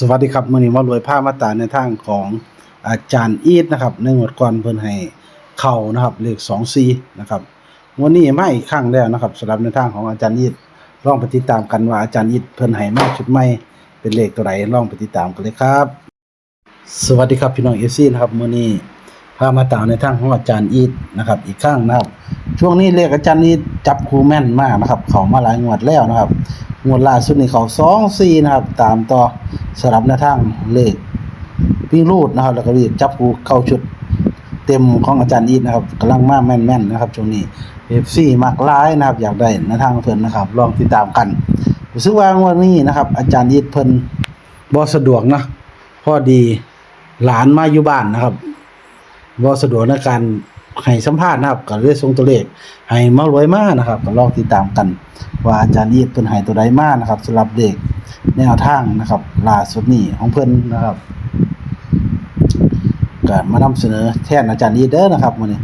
สวัสดีครับมื้อนี้มารวยผ้ามาตาในทางของอาจารย์อีทนะครับในงวดก่อนเพิ่นให้เข้านะครับเลข24นะครับวันนี้มาอีกครั้งแล้วนะครับสำหรับในทางของอาจารย์อีทลองไปติดตามกันว่าอาจารย์อีทเพิ่นให้มาชุดใหม่เป็นเลขตัวใดลองไปติดตามกันเลยครับ สวัสดีครับพี่น้อง FC นะครับมื้อนี้พามาตาในทางของอาจารย์อีทนะครับอีกครั้งนะครับ ช่วงนี้เลขอาจารย์อีทจับคูแม่นมากนะครับ เขามาหลายงวดแล้วนะครับงวดล่าสุดนี่เขาสองสี่นะครับ ตามต่อสลับหน้าทางเลขวิ่งรูดนะครับ แล้วก็รีบจับกูเข้าชุดเต็มของอาจารย์อีทนะครับกำลังมาแม่นๆนะครับช่วงนี้เอฟซีมากร้ายนะครับ อยากได้หน้าทางเพิ่นนะครับ ลองติดตามกันรู้สึกว่างวดนี้นะครับ อาจารย์อีทเพิ่นบ่สะดวกนะพอดีหลานมาอยู่บ้านนะครับบ่สะดวกในการ ให้สัมภาษณ์นะครับก็เลยส่งตัวเลข ให้มารวยมานะครับก็ลองติดตามกัน ว่าอาจารย์อีทเพิ่นให้ตัวใดมานะครับสำหรับเด็กแนวทางนะครับล่าสุดนี้ของเพิ่นนะครับก็มานำเสนอแทนอาจารย์อีทเด้อนะครับมื้อนี้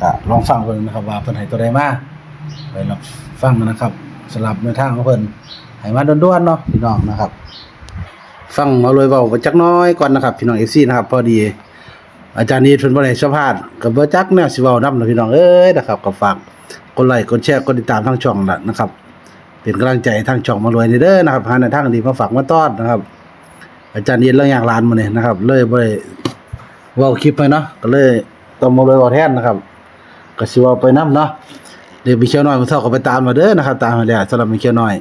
ก็ลองฟังเพิ่นนะครับ ว่าเพิ่นให้ตัวใดมาไปรับฟังกันนะครับสำหรับแนวทางของเพิ่นให้มาด่วนๆเนาะพี่น้องนะครับ ฟังเอาเลยเว้าไปจักน้อยก่อนนะครับ พี่น้อง FC นะครับ พอดี อาจารย์อีทเพิ่นบ่ได้สัมภาษณ์ก็บ่จักแนวสิเว้านำนะพี่น้องเอ้ยนะครับก็ฝากกดไลค์กดแชร์กดติดตามทางช่องละนะครับ เป็นกำลังใจให้ทางช่องมารวยนี่เด้อนะครับหาในทางดีมาฝากมาต้อนนะครับ อาจารย์เย็นเรื่องอยากลานมาเนี่ยนะครับ เลยบ่ได้เว้าคลิปไปเนาะก็เลยต้องมารวยเว้าแทนนะครับก็สิเว้าไปนํเนาะเดี๋ยวมีเขียวน้อยมื้อเช้าก็ไปตามมาเด้อนะครับ ตามมาแล้วสำหรับมีเขียวน้อย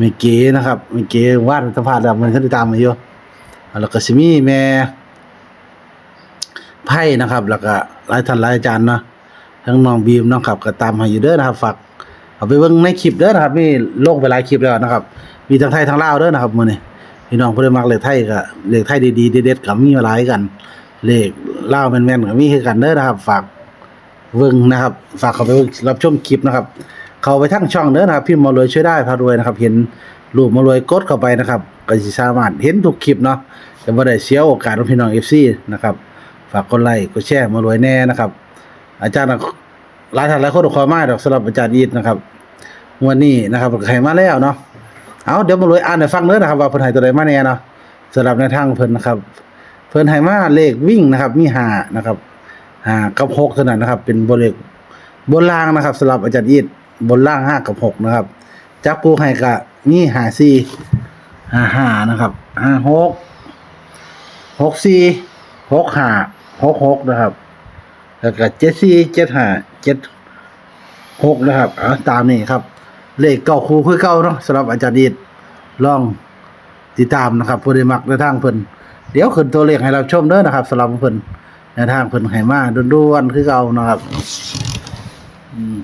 มีเก๋นะครับมีเก๋วาดสัมภาษณ์แล้วมันก็ติดตามมาอยู่แล้วก็สิมีแม่ ไพ่นะครับ แล้วก็หลายท่านหลายอาจารย์เนาะทั้งน้องบีมน้องขับก็ตามให้อยู่เด้อนะครับฝากเอาไปเบิ่งในคลิปเด้อนะครับมีโลงไปหลายคลิปแล้วนะครับ มีทั้งไทยทั้งลาวเด้อนะครับมื้อนี้พี่น้องผู้ใดมักเลขไทยก็เลขไทยดีๆเด็ดๆก็มีหลายกัน เลขลาวแม่นๆก็มีคือกันเด้อนะครับ ฝากเบิ่งนะครับ ฝากเข้าไปรับชมคลิปนะครับ เข้าไปทั้งช่องเด้อนะครับพิมพ์มารวยช่วยได้พารวยนะครับ เห็นรูปมารวยกดเข้าไปนะครับก็สิสามารถเห็นทุกคลิปเนาะจะบ่ได้เสียโอกาสของพี่น้อง FC นะครับ ฝากกดไลค์กดแชร์มารวยแน่นะครับ อาจารย์นะหลายท่านหลายคนขอมาดอกสำหรับอาจารย์อีทนะครับวันนี้นะครับใครมาแล้วเนาะเอาเดี๋ยวมารวยอ่านให้ฟังเด้อนะครับ ว่าเพิ่นให้ตัวใดมาแน่เนาะสำหรับในทางเพิ่นนะครับ เพิ่นให้มาเลขวิ่งนะครับ มีหานะครับห้ากับหกเท่านั้นนะครับ เป็นบนเลขบนล่างนะครับสำหรับอาจารย์อีทบนล่างห้ากับหกนะครับจับกูให้กะมีห้าสี่ห้าห้านะครับห้าหกหกสี่หกห้า หกหกนะครับ แล้วก็เจ็ดสี่เจ็ดห้าเจ็ดหกนะครับอ่าตามนี้ครับ เลขเก้าคู่คือเก้าเนาะสำหรับอาจารย์ดีดลองติดตามนะครับผู้ใดมักในทางเพิ่นเดี๋ยวขึ้นตัวเลขให้เราชมเด้อนะครับสำหรับเพิ่นในทางเพิ่นให้มาด่วนๆคือเก่านะครับอืม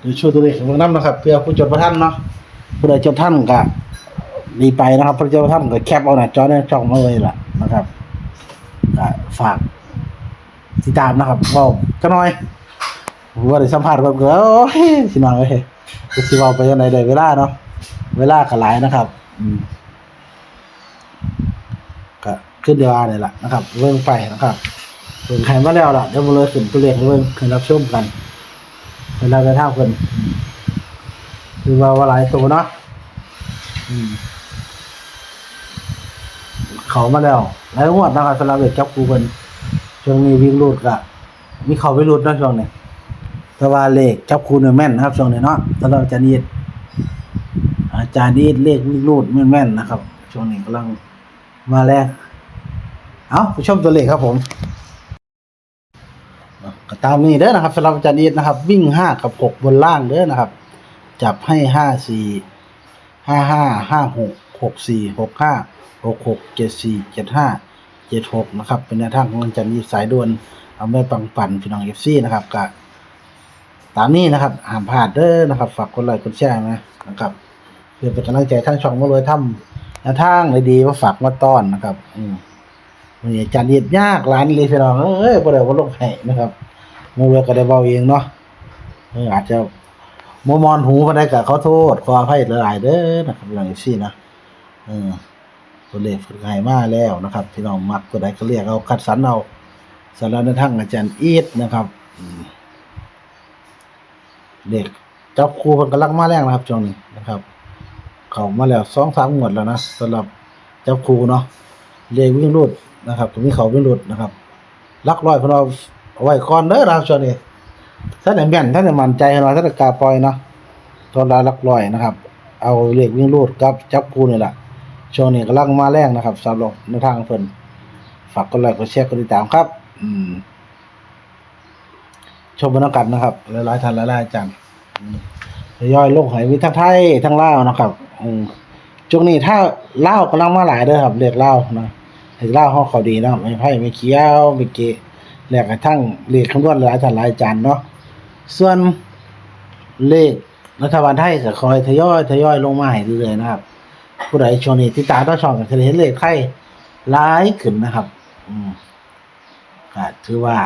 เดี๋ยวช่วยตัวเลขให้เบิ่งนํนะครับเพื่อผู้จดประทันเนาะผู้ใดจดทันก็ดีไปนะครับผู้จดประทันก็แคปเอาหน้าจอในช่องมาเลยล่ะนะครับก็ฝาก ติดตามนะครับเว้าจักหน่อยว่าได้สัมภาษณ์เพิ่นก็โอ้ยสิน้องเอ้ยจะสิเว้าไปจังไดได้เวลาเนาะเวลาก็หลายนะครับ อืมก็ขึ้นเดียวนี่แหละนะครับเบิ่องไปนะครับเบิ่งใครมาแล้วล่ะเดี๋ยวมาเลยขึ้นตัวเลขเบิ่องให้รับชมกันเวลาจะท่าเพิ่นคือว่าว่าหลายตัวเนาะเขามาแล้วหลายงวดนะครับสำหรับเด็กจับกูเพิ่น ช่วงนี้วิ่งรูดก็มีเขาไปรูดเนาะช่วงนี้แต่ว่าเลขจับคูเนี่ยแม่นนะครับช่วงนี้เนาะสำหรับอาจารย์นีดอาจารย์นีดเลขวิ่งรูดแม่นๆนะครับ ช่วงนี้กำลังมาแรงเอาไปชมตัวเลขครับผมก็ตามนี้เด้อนะครับสำหรับอาจารย์นีดนะครับ วิ่งห้ากับหกบนล่างเด้อนะครับ จับให้ห้าสี่ห้าห้าห้าหกหกสี่หกห้าหกหกเจ็ดสี่เจ็ดห้า เจ็ดหกนะครับ เป็นแนวทางของอาจารย์ยีสายด่วนเอาไม่ปังปั่นพี่น้องเอฟซีนะครับก็ตามนี้นะครับห้ามพลาดเด้อนะครับ ฝากกดไลค์กดแชร์นะนะครับ เพื่อเป็นกำลังใจท่างช่องมาเลยทำแนวทางเลยดีว่าฝากมาต้อนนะครับ อืมวันนี้อาจารย์เย็ดยากร้านเลยพี่น้องเอ้ยบ่ได้ว่าลงให้นะครับมูเลยก็ได้เบาเองเนาะเอออาจจะมมอนหูก็ได้กับเขาโทษขออภัยหลายๆเด้อนะครับพี่น้องเอฟซีนะเออ ตัวเลขฝึกให้มาแล้วนะครับ พี่น้องมักตัวใดก็เรียกเอาคัดสรรเอาสารนทั้งอาจารย์อีทนะครับเด็กเจ้าครูเพิ่นกำลังมาแรงนะครับช่วงนี้นะครับ เขามาแล้วสองสามงวดแล้วนะสำหรับจับครูเนาะเลขวิ่งรูดนะครับก็มีเขาวิ่งรูดนะครับลักร้อยพนเอาไว้ก่อนเด้อนะครับช่วงนี้ท่านไหนแม่นท่านไหนมั่นใจหน่อยท่านกาปล่อยเนาะตอนรายลักร้อยนะครับ เอาเลขวิ่งรูดกับจับครูนี่แหละ ช่วงนี้กำลังมาแรงนะครับสำหรับในทางเพิ่นฝากกดไลค์กดแชร์กดติดตามครับ อืม ชมบรรยากาศนะครับหลายๆท่านหลายๆอาจารย์อืมทยอยลงใหอยมีทั้งไทยทั้งลาวนะครับ อืมช่วงนี้ถ้าลาวกำลังมาหลายเด้อครับเรียกลาวนะให้ลาวเฮาเขาดีนะไม่ไผไม่เขียวไม่เกะแล้วกระทั่งเลขคำนวณหลายท่านหลายอาจารย์เนาะส่วนเลขรัฐบาลไทยก็คอยทยอยทยอยลงมาให้เรื่อยๆนะครับ ผู้ใดช่วงนี้ติดตามต่อช่องก็จะเห็นเลขไทยหลายขึ้นนะครับ อืมก็ถือว่า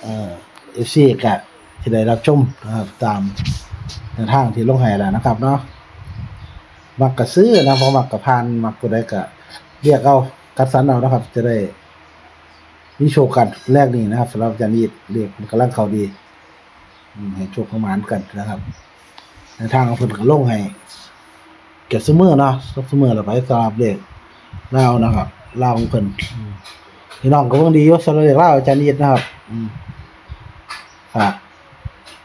เอ่อฟซีก็ที่ได้รับชมนะครับ ตามแนวทางที่ลงให้แล้วนะครับ เนาะมักกระซื้อนะพราะมักกระพานมักผู้ใดก็เรียกเอากัดสันเอานะครับ จะได้มีโชคกันแรกนี้นะครับสำหรับอาจารย์นีดเรียกกำลังเขาดีให้โชคประมาณกันนะครับในทางของเพิ่นก็ลงให้ เก็บซุมือเนาะซุมือแล้วไปสำหรับเลขลาวนะครับลาวของเพิ่นอืมพี่น้องก็เบิ่งดีอยู่สำหรับเลขลาวอาจารย์นีดนะครับอืมฝาก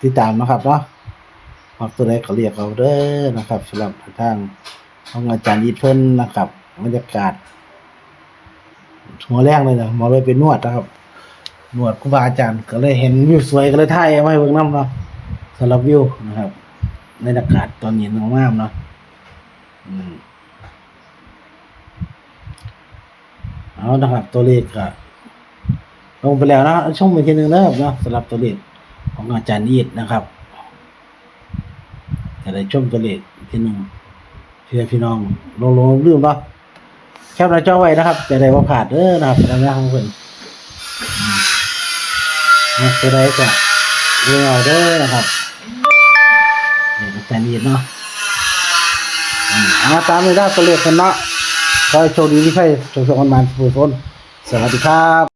ติดตามนะครับเนาะมักตัวใดก็เรียกเอาเด้อนะครับสำหรับทางของอาจารย์ยีดเพิ่นนะครับบรรยากาศหัวแรงเลยนะหมอเลยเป็นนวดนะครับนวดครูบาอาจารย์ก็เลยเห็นวิวสวยก็เลยถ่ายเอาไว้เบิ่งนำเนาะสำหรับวิวนะครับในอากาศตอนเย็นงามๆเนาะอืม เอานะครับตัวเลขก็ลงไปแล้วนะช่องไปทีหนึงนะครับเนะสำหรับตัวเลขของอาจารย์อีดนะครับจะได้ชมตัวเลขอีกทีหนึ่งเพื่อพี่น้องลงลงลืมเนาะแคปหน้าจอไว้นะครับ จะได้ว่าผ่านเด้อนะครับสำหรับงานของเพิ่นอืมนะจะได้ก็เรื่อเอาเด้อนะครับเดี๋ยวอาจารย์อีดเนาะ มเอาตามเลยได้ตัวเลขกันเนาะขอให้โชคดีที่ใช่โชคสมบัติผู้คนสวัสดีครับ